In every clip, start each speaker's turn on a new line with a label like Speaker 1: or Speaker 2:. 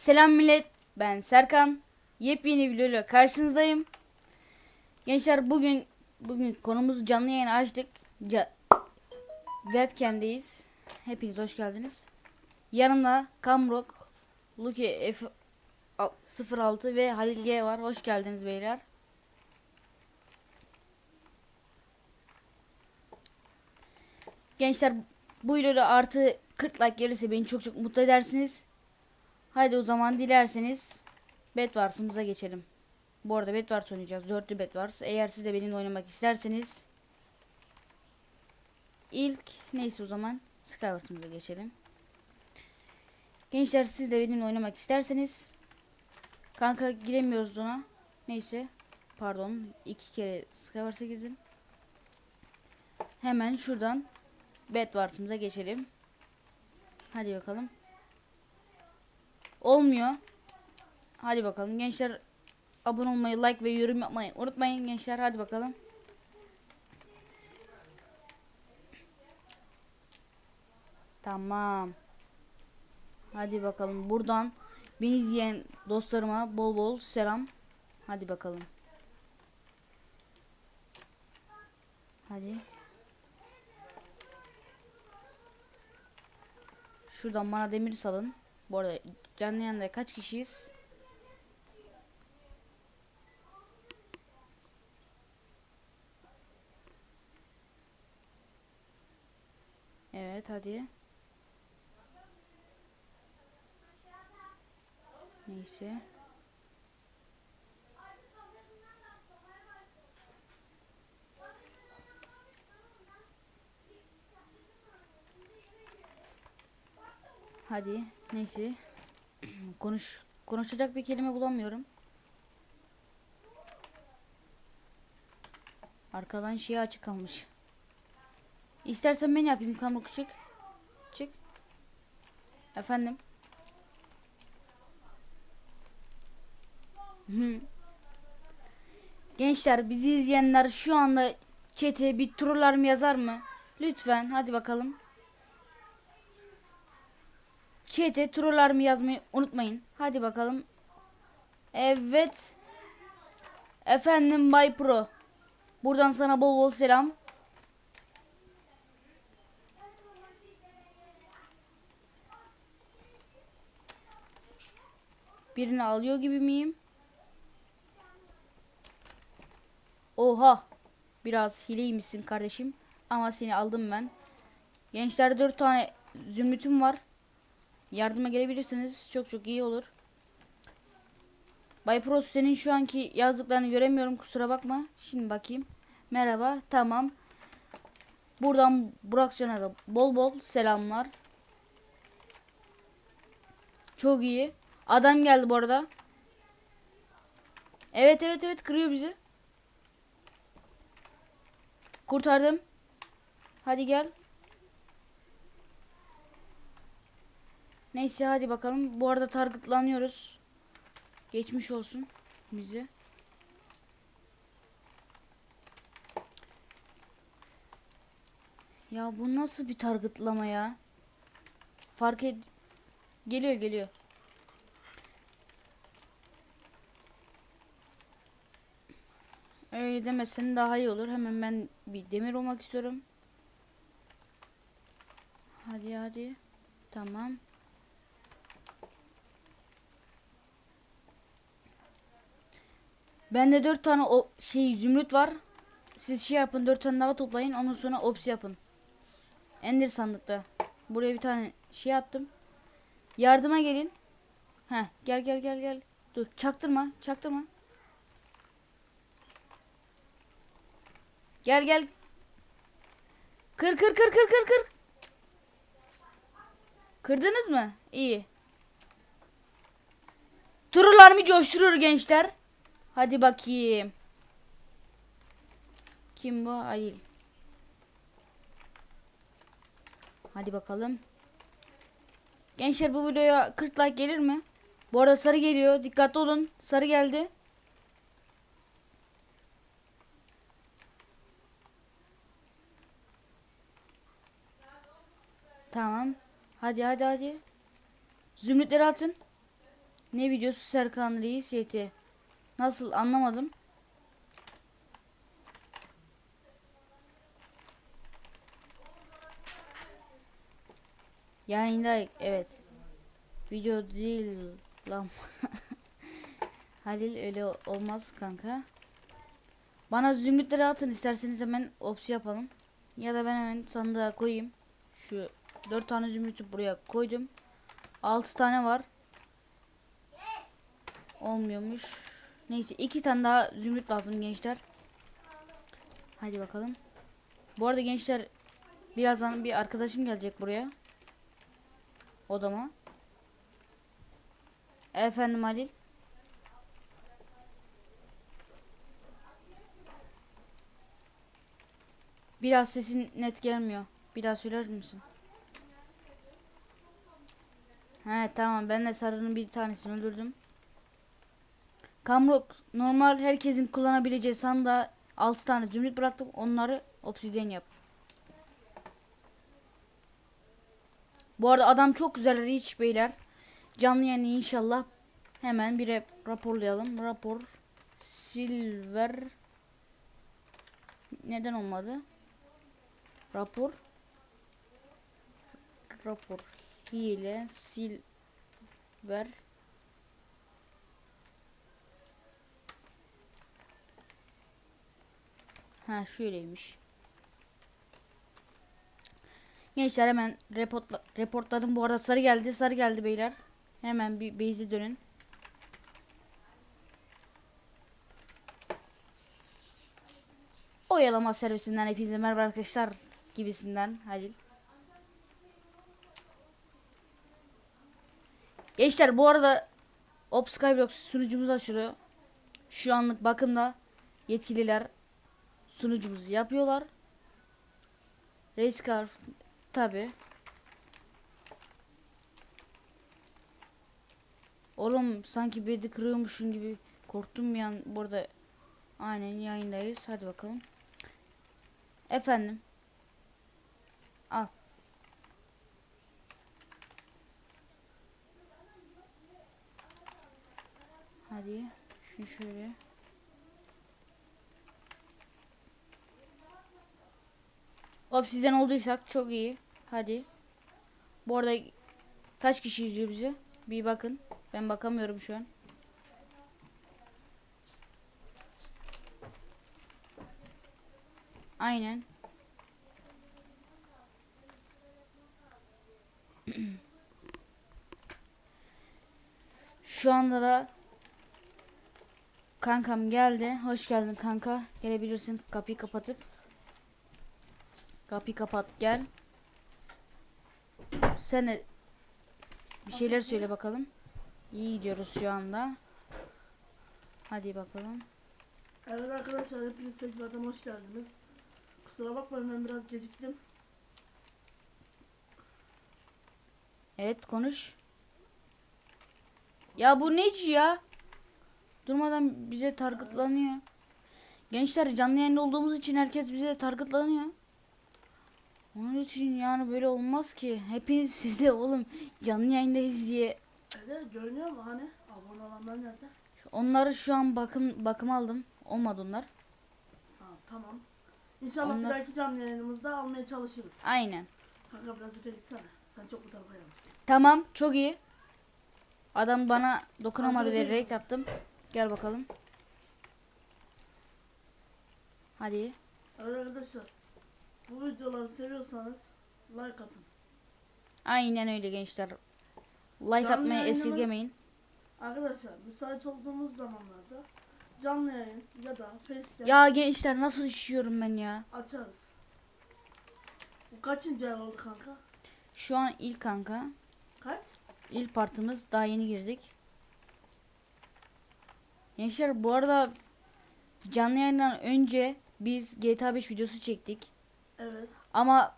Speaker 1: Selam millet. Ben Serkan. Yepyeni videoyla karşınızdayım. Gençler bugün bugün konumuz canlı yayın açtık. Ca- Webcam'deyiz. Hepiniz hoş geldiniz. Yanımda Kamrok, Luki F 06 ve Halil G var. Hoş geldiniz beyler. Gençler bu videoda artı 40 like gelirse beni çok çok mutlu edersiniz. Haydi o zaman dilerseniz Bedwars'ımıza geçelim. Bu arada Bedwars oynayacağız. Dörtlü Bedwars. Eğer siz de benimle oynamak isterseniz ilk neyse o zaman Skywars'ımıza geçelim. Gençler siz de benimle oynamak isterseniz kanka giremiyoruz ona. Neyse. Pardon. iki kere Skywars'a girdim. Hemen şuradan Bedwars'ımıza geçelim. Hadi bakalım. Olmuyor. Hadi bakalım gençler abone olmayı, like ve yorum yapmayı unutmayın gençler. Hadi bakalım. Tamam. Hadi bakalım. Buradan beni izleyen dostlarıma bol bol selam. Hadi bakalım. Hadi. Şuradan bana demir salın. Bu arada canlı yayında kaç kişiyiz? Evet hadi. Neyse. Hadi. Neyse. Konuş. Konuşacak bir kelime bulamıyorum. Arkadan şey açık kalmış. İstersen ben yapayım Kamruk çık. Çık. Efendim. Gençler bizi izleyenler şu anda chat'e bir trollar mı yazar mı? Lütfen hadi bakalım. Chat'e trollar mı yazmayı unutmayın. Hadi bakalım. Evet. Efendim Bay Pro. Buradan sana bol bol selam. Birini alıyor gibi miyim? Oha. Biraz hileymişsin kardeşim. Ama seni aldım ben. Gençler dört tane zümrütüm var. Yardıma gelebilirseniz çok çok iyi olur. Bay Pros senin şu anki yazdıklarını göremiyorum kusura bakma. Şimdi bakayım. Merhaba tamam. Buradan Burak Can'a da bol bol selamlar. Çok iyi. Adam geldi bu arada. Evet evet evet kırıyor bizi. Kurtardım. Hadi gel. Neyse hadi bakalım. Bu arada targetlanıyoruz. Geçmiş olsun bizi. Ya bu nasıl bir targetlama ya? Fark et. Geliyor geliyor. Öyle demesen daha iyi olur. Hemen ben bir demir olmak istiyorum. Hadi hadi. Tamam. Bende dört tane o şey zümrüt var. Siz şey yapın dört tane daha toplayın ondan sonra ops yapın. Ender sandıkta. Buraya bir tane şey attım. Yardıma gelin. Heh gel gel gel gel. Dur çaktırma çaktırma. Gel gel. Kır kır kır kır kır kır. Kırdınız mı? İyi. Turlar mı coşturur gençler? Hadi bakayım. Kim bu? Halil. Hadi bakalım. Gençler bu videoya 40 like gelir mi? Bu arada sarı geliyor. Dikkatli olun. Sarı geldi. Tamam. Hadi hadi hadi. Zümrütleri atın. Ne videosu Serkan Reis yeti. Nasıl anlamadım. Yayında evet. Video değil lan. Halil öyle olmaz kanka. Bana zümrütleri atın isterseniz hemen opsi yapalım. Ya da ben hemen sandığa koyayım. Şu 4 tane zümrütü buraya koydum. 6 tane var. Olmuyormuş. Neyse iki tane daha zümrüt lazım gençler. Hadi bakalım. Bu arada gençler birazdan bir arkadaşım gelecek buraya. Odama. Efendim Halil. Biraz sesin net gelmiyor. Bir daha söyler misin? He tamam ben de sarının bir tanesini öldürdüm. Kamrok normal herkesin kullanabileceği sandığa 6 tane zümrüt bıraktım. Onları obsidyen yap. Bu arada adam çok güzel Rich beyler. Canlı yayını inşallah hemen bir rap- raporlayalım. Rapor Silver neden olmadı? Rapor rapor hile silver Ha şöyleymiş. Gençler hemen reportla, reportladım. Bu arada sarı geldi. Sarı geldi beyler. Hemen bir base'e dönün. Oyalama servisinden hepinize merhaba arkadaşlar gibisinden Halil. Gençler bu arada Ops Skyblock sunucumuz açılıyor. Şu anlık bakımda yetkililer sunucumuzu yapıyorlar. Racecar tabi. Oğlum sanki bedi kırıyormuşsun gibi korktum bir an. Burada aynen yayındayız. Hadi bakalım. Efendim. Al. Hadi. Şunu şöyle. Obsidian olduysak çok iyi. Hadi. Bu arada kaç kişi izliyor bizi? Bir bakın. Ben bakamıyorum şu an. Aynen. Şu anda da kankam geldi. Hoş geldin kanka. Gelebilirsin kapıyı kapatıp. Kapıyı kapat gel. Sen de bir şeyler söyle bakalım. İyi gidiyoruz şu anda. Hadi bakalım.
Speaker 2: Evet arkadaşlar hepiniz tekrardan hoş geldiniz. Kusura bakmayın ben biraz geciktim.
Speaker 1: Evet konuş. Ya bu neci ya? Durmadan bize targetlanıyor. Gençler canlı yayında olduğumuz için herkes bize targetlanıyor. Onun için yani böyle olmaz ki. Hepiniz size oğlum canlı yayındayız diye.
Speaker 2: Evet görünüyor mu hani? Abone olanlar nerede?
Speaker 1: Onları şu an bakım bakım aldım. Olmadı onlar.
Speaker 2: Tamam tamam. İnşallah
Speaker 1: Onlar-
Speaker 2: bir dahaki canlı yayınımızda almaya çalışırız.
Speaker 1: Aynen.
Speaker 2: Kanka biraz öte gitsene. Sen çok bu tarafa yanmışsın.
Speaker 1: Tamam çok iyi. Adam bana dokunamadı ve
Speaker 2: Aferin.
Speaker 1: raid yaptım. Gel bakalım. Hadi.
Speaker 2: Arkadaşlar. Bu videoları seviyorsanız like atın.
Speaker 1: Aynen öyle gençler. Like
Speaker 2: Canlı
Speaker 1: atmayı
Speaker 2: yayınımız-
Speaker 1: esirgemeyin.
Speaker 2: Arkadaşlar müsait olduğumuz zamanlarda canlı yayın ya da facecam
Speaker 1: Ya gençler nasıl düşüyorum ben ya.
Speaker 2: açarız. Bu kaçıncı ay oldu kanka?
Speaker 1: Şu an ilk kanka.
Speaker 2: Kaç?
Speaker 1: İlk partımız daha yeni girdik. Gençler bu arada canlı yayından önce biz GTA 5 videosu çektik.
Speaker 2: Evet.
Speaker 1: Ama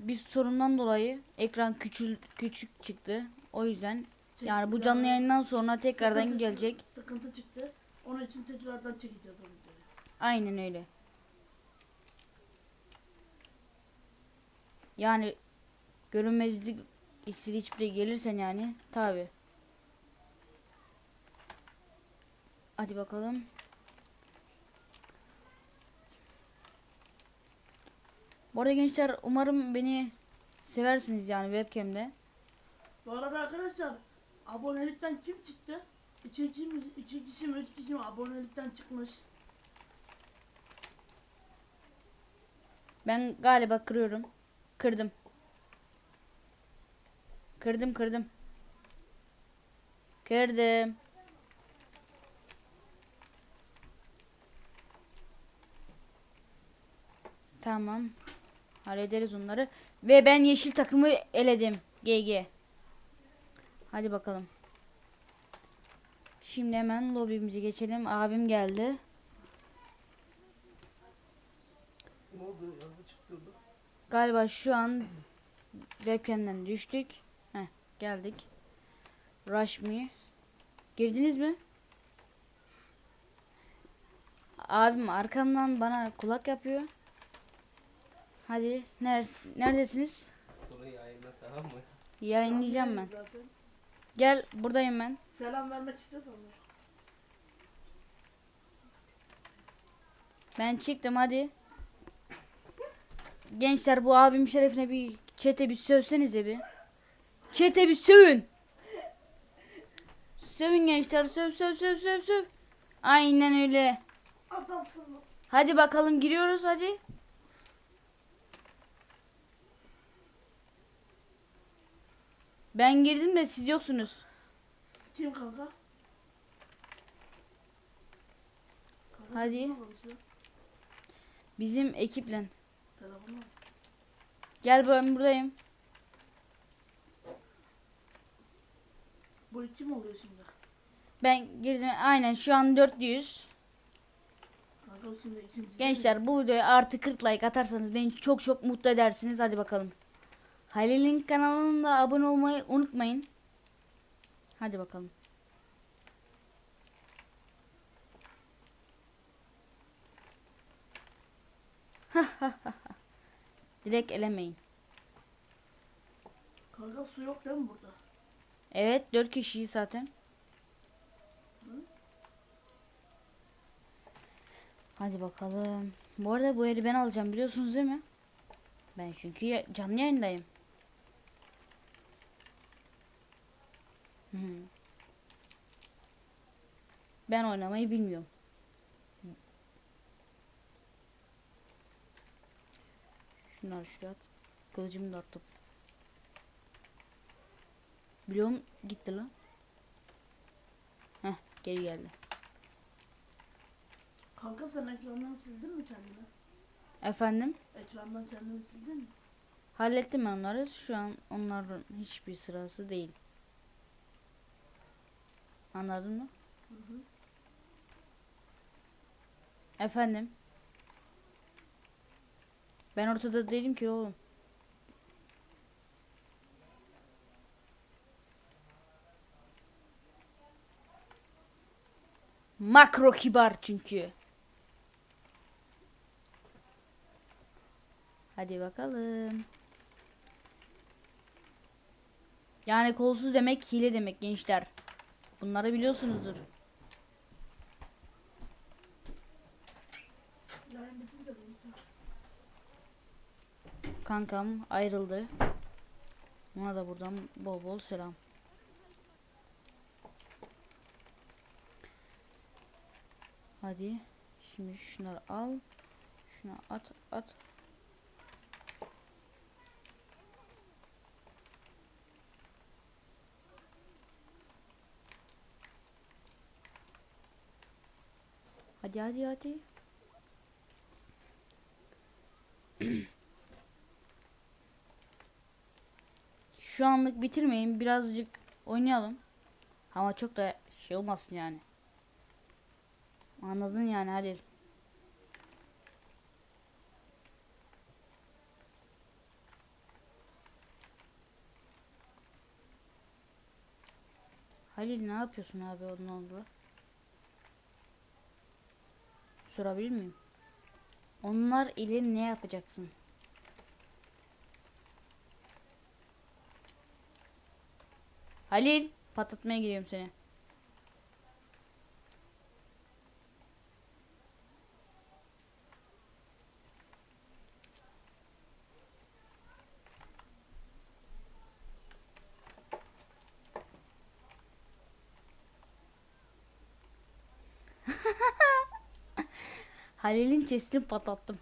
Speaker 1: bir sorundan dolayı ekran küçül küçük çıktı. O yüzden
Speaker 2: Çek-
Speaker 1: yani bu canlı yayından sonra tekrardan
Speaker 2: sıkıntı-
Speaker 1: gelecek.
Speaker 2: Sıkıntı çıktı. Onun için tekrardan çekeceğiz o videoyu.
Speaker 1: Aynen öyle. Yani görünmezlik iksiri hiçbir gelirsen yani tabi. Hadi bakalım. Bu arada gençler umarım beni seversiniz yani webcam'de.
Speaker 2: Bu arada arkadaşlar abonelikten kim çıktı? İki kişi mi, iki kişi mi, üç kişi mi abonelikten çıkmış?
Speaker 1: Ben galiba kırıyorum. Kırdım. Kırdım kırdım. Kırdım. Tamam. Hallederiz onları. Ve ben yeşil takımı eledim. GG. Hadi bakalım. Şimdi hemen lobimize geçelim. Abim geldi.
Speaker 2: Ne oldu? Yazı çıktırdı.
Speaker 1: Galiba şu an webcam'den düştük. Heh, geldik. Rush me. Girdiniz mi? Abim arkamdan bana kulak yapıyor. Hadi ner neredesiniz?
Speaker 3: Bunu yayınla tamam mı?
Speaker 1: Yayınlayacağım ben.
Speaker 2: Zaten.
Speaker 1: Gel buradayım ben.
Speaker 2: Selam vermek istiyorsan.
Speaker 1: Ben çıktım hadi. Gençler bu abim şerefine bir çete bir sövsenize bir. Çete bir sövün. Sövün gençler söv söv söv söv söv. Aynen öyle.
Speaker 2: Adamsınız.
Speaker 1: Hadi bakalım giriyoruz hadi. Ben girdim de siz yoksunuz.
Speaker 2: Kim kanka?
Speaker 1: Hadi. Bizim ekiple. Gel ben buradayım.
Speaker 2: Bu iki mi oluyor şimdi?
Speaker 1: Ben girdim. Aynen şu an 400.
Speaker 2: Kanka.
Speaker 1: Gençler bu videoya artı 40 like atarsanız beni çok çok mutlu edersiniz. Hadi bakalım. Halil'in kanalına da abone olmayı unutmayın. Hadi bakalım. Direkt elemeyin.
Speaker 2: Kanka su yok değil mi burada?
Speaker 1: Evet 4 kişiyi zaten. Hadi bakalım. Bu arada bu eli ben alacağım biliyorsunuz değil mi? Ben çünkü canlı yayındayım. Ben oynamayı bilmiyorum. Şunları şuraya at. Kılıcımı da attım. Biliyorum gitti lan. Heh geri geldi.
Speaker 2: Kanka sen ekrandan sildin mi kendini?
Speaker 1: Efendim?
Speaker 2: Ekrandan kendini sildin mi?
Speaker 1: Hallettim ben onları. Şu an onların hiçbir sırası değil. Anladın mı?
Speaker 2: Hı hı.
Speaker 1: Efendim? Ben ortada değilim ki oğlum. Makro kibar çünkü. Hadi bakalım. Yani kolsuz demek hile demek gençler. Bunları biliyorsunuzdur. Kankam ayrıldı. Ona da buradan bol bol selam. Hadi. Şimdi şunları al. Şuna at at. Hadi hadi hadi. Şu anlık bitirmeyin. Birazcık oynayalım. Ama çok da şey olmasın yani. Anladın yani Halil. Halil ne yapıyorsun abi onlarla? Sorabilir miyim? Onlar ile ne yapacaksın? Halil patlatmaya gidiyorum seni. Halil'in chestini patlattım.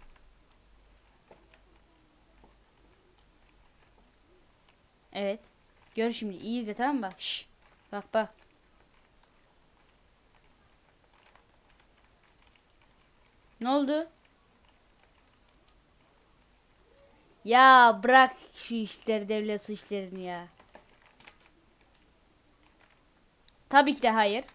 Speaker 1: Evet. Gör şimdi iyi izle tamam mı? Şş. Bak bak. Ne oldu? Ya bırak şu işleri devlet su işlerini ya. Tabii ki de hayır.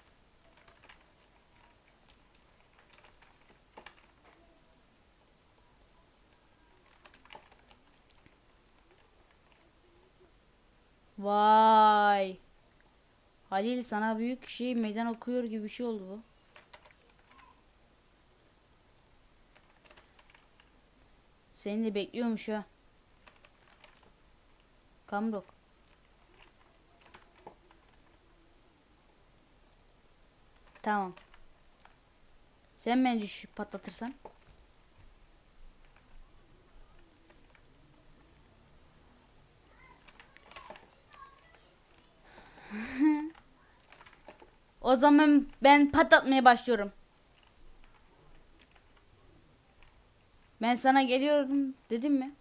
Speaker 1: Vay. Halil sana büyük şey meydan okuyor gibi bir şey oldu bu. Seni de bekliyormuş ha. Kamrok. Tamam. Sen beni düş patlatırsan. O zaman ben patlatmaya başlıyorum. Ben sana geliyorum dedim mi?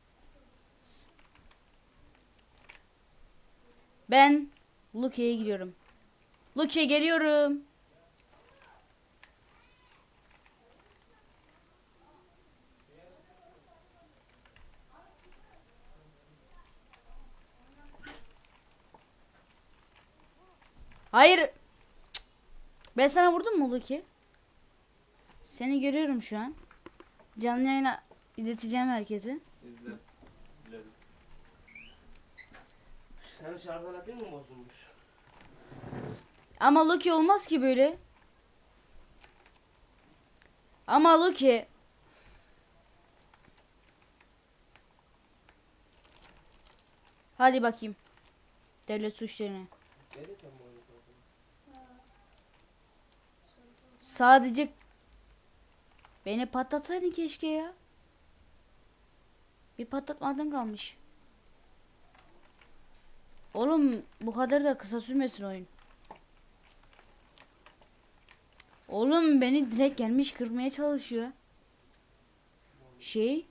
Speaker 1: Ben Luke'ye gidiyorum. Luke geliyorum. Hayır. Ben sana vurdum mu Luke? Seni görüyorum şu an. Canlı yayına ileteceğim herkese.
Speaker 3: İzle. İzle. Sen şarjdan atayım mı bozulmuş?
Speaker 1: Ama Loki olmaz ki böyle. Ama Loki. Hadi bakayım. Devlet suçlarını.
Speaker 3: Gelirsen bu oyunu zaten.
Speaker 1: Sadece beni patlatsaydın keşke ya. Bir patlatmadın kalmış. Oğlum bu kadar da kısa sürmesin oyun. Oğlum beni direkt gelmiş kırmaya çalışıyor. Şey.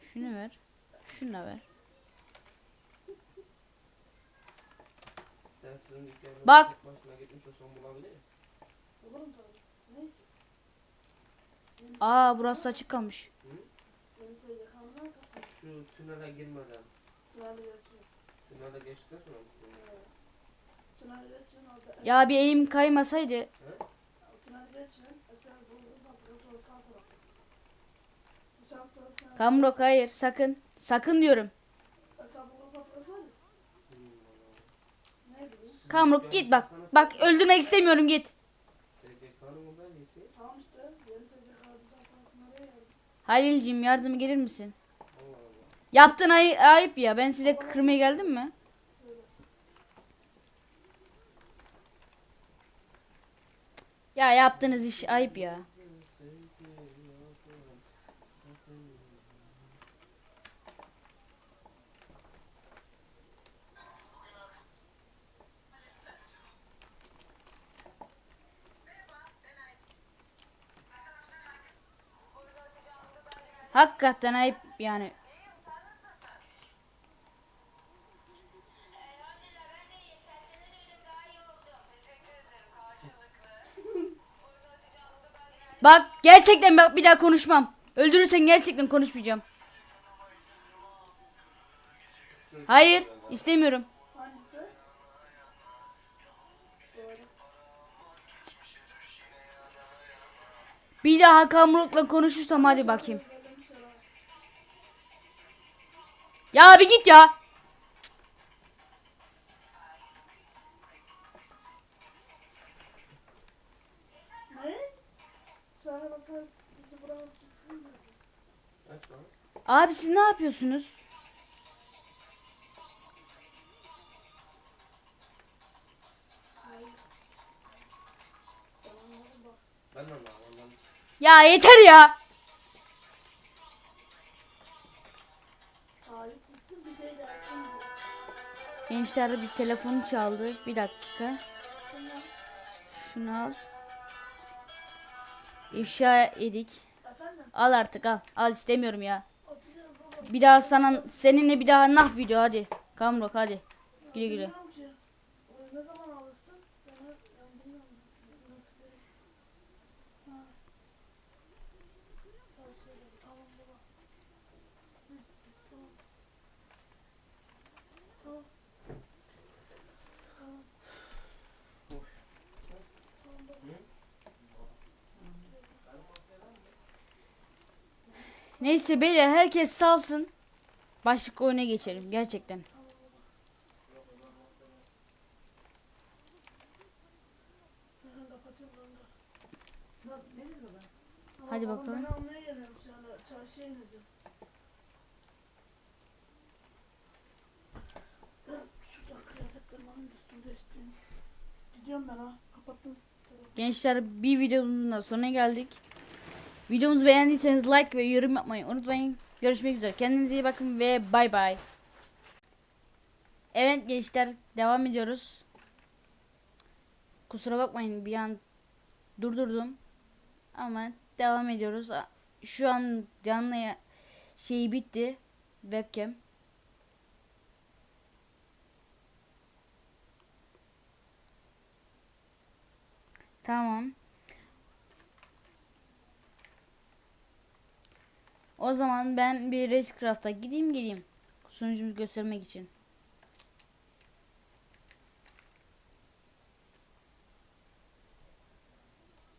Speaker 1: Şunu ver. Şunu ver.
Speaker 3: Sen sizin dükkanına
Speaker 1: Bak.
Speaker 3: tek başına gitmiş olsan bulabilir?
Speaker 1: Aa burası açık kalmış.
Speaker 3: Şu tünele girmeden. Tünele geçtikten sonra mı
Speaker 1: Ya bir eğim kaymasaydı. Kamrok hayır sakın. Sakın diyorum.
Speaker 3: Dükkanın
Speaker 1: git bak. Bak öldürmek istemiyorum git. Halil'cim yardıma gelir misin? Yaptın ay ayıp ya. Ben size kırmaya geldim mi? Ya yaptığınız iş ayıp ya. Hakikaten ayıp yani.
Speaker 4: Elhamdülillah ben de iyiyim. Sesini duydum daha iyi oldum. Teşekkür ederim karşılıklı.
Speaker 1: Bak gerçekten bak bir daha konuşmam. Öldürürsen gerçekten konuşmayacağım. Hayır istemiyorum. Bir daha Kamruk'la konuşursam hadi bakayım. Ya bir git ya. Abi siz ne yapıyorsunuz? Ya yeter ya. Gençler bir telefon çaldı. Bir dakika. Şunu al. İfşa edik. Al artık al. Al istemiyorum ya. Bir daha sana seninle bir daha nah video hadi. Kamrok hadi. Güle güle.
Speaker 2: Bilmiyorum ki. O Ne zaman alırsın? Ben her- ben bilmiyorum. Nasıl gerek? Ha. Tamam, söyle. Tamam baba. Hı, Tamam. Tamam. Tamam. Tamam baba.
Speaker 1: Neyse beyler herkes salsın. Başlık oyuna geçelim gerçekten. Hadi bakalım. Gençler bir videomuzun da sonuna geldik. Videomuzu beğendiyseniz like ve yorum yapmayı unutmayın. Görüşmek üzere. Kendinize iyi bakın ve bay bay. Evet gençler devam ediyoruz. Kusura bakmayın bir an durdurdum. Ama devam ediyoruz. Şu an canlı şeyi bitti. Webcam. Tamam. O zaman ben bir Racecraft'a gideyim geleyim. Sunucumuzu göstermek için.